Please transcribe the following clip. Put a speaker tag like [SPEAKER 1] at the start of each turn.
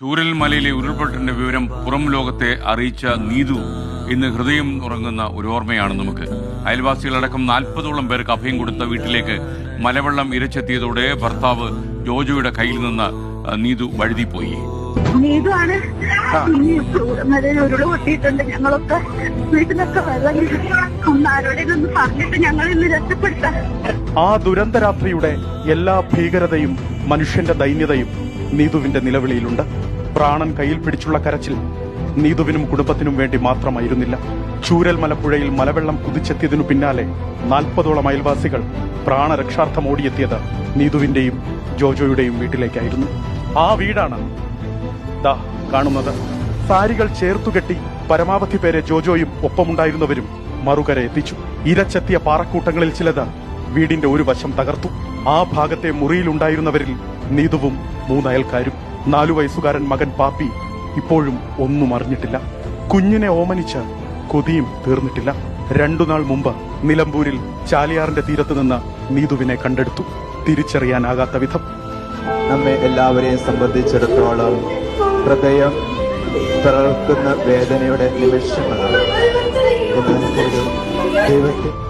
[SPEAKER 1] ചൂരൽമലയിലെ ഉരുൾപൊട്ടലിന്റെ വിവരം പുറം ലോകത്തെ അറിയിച്ച നീതു ഇന്ന് ഹൃദയം ഉറങ്ങുന്ന ഒരു ഓർമ്മയാണ് നമുക്ക്. അയൽവാസികളടക്കം നാൽപ്പതോളം പേർക്ക് അഭയം കൊടുത്ത വീട്ടിലേക്ക് മലവെള്ളം ഇരച്ചെത്തിയതോടെ ഭർത്താവ് ജോജോയുടെ കയ്യിൽ നിന്ന് നീതു വഴുതിപ്പോയി.
[SPEAKER 2] നീതുവാണ്. ഉരുൾ പൊട്ടിയിട്ടുണ്ട്. ഞങ്ങളൊക്കെ വെള്ളം ഒന്ന് പറഞ്ഞിട്ട് ഞങ്ങൾ ഇന്ന് രക്ഷപ്പെടുത്താം
[SPEAKER 3] ആ ദുരന്തരാത്രിയുടെ എല്ലാ ഭീകരതയും മനുഷ്യന്റെ ദൈന്യതയും നീതുവിന്റെ നിലവിളിയിലുണ്ട്. പ്രാണൻ കയ്യിൽ പിടിച്ചുള്ള കരച്ചിൽ നീതുവിനും കുടുംബത്തിനും വേണ്ടി മാത്രമായിരുന്നില്ല. ചൂരൽ മലപ്പുഴയിൽ മലവെള്ളം കുതിച്ചെത്തിയതിനു പിന്നാലെ നാൽപ്പതോളം അയൽവാസികൾ പ്രാണരക്ഷാർത്ഥം ഓടിയെത്തിയത് നീതുവിന്റെയും ജോജോയുടെയും വീട്ടിലേക്കായിരുന്നു. ആ വീടാണ് ദാ കാണുന്നത്. സാരികൾ ചേർത്തുകെട്ടി പരമാവധി പേരെ ജോജോയും ഒപ്പമുണ്ടായിരുന്നവരും മറുകര എത്തിച്ചു. ഇരച്ചെത്തിയ പാറക്കൂട്ടങ്ങളിൽ ചിലത് വീടിന്റെ ഒരു വശം തകർത്തു. ആ ഭാഗത്തെ മുറിയിലുണ്ടായിരുന്നവരിൽ നീതുവും മൂന്നയൽക്കാരും നാലു വയസ്സുകാരൻ മകൻ പാപ്പി ഇപ്പോഴും ഒന്നും അറിഞ്ഞിട്ടില്ല. കുഞ്ഞിനെ ഓമനിച്ച് കൊതിയും തീർന്നിട്ടില്ല. രണ്ടു നാൾ മുമ്പ് നിലമ്പൂരിൽ ചാലിയാറിന്റെ തീരത്ത് നിന്ന് നീതുവിനെ കണ്ടെടുത്തു. തിരിച്ചറിയാനാകാത്ത വിധം.
[SPEAKER 4] നമ്മെ എല്ലാവരെയും സംബന്ധിച്ചിടത്തോളം ഹൃദയം പിറക്കുന്ന വേദനയുടെ നിമിഷങ്ങളാണ്. ദൈവത്തെ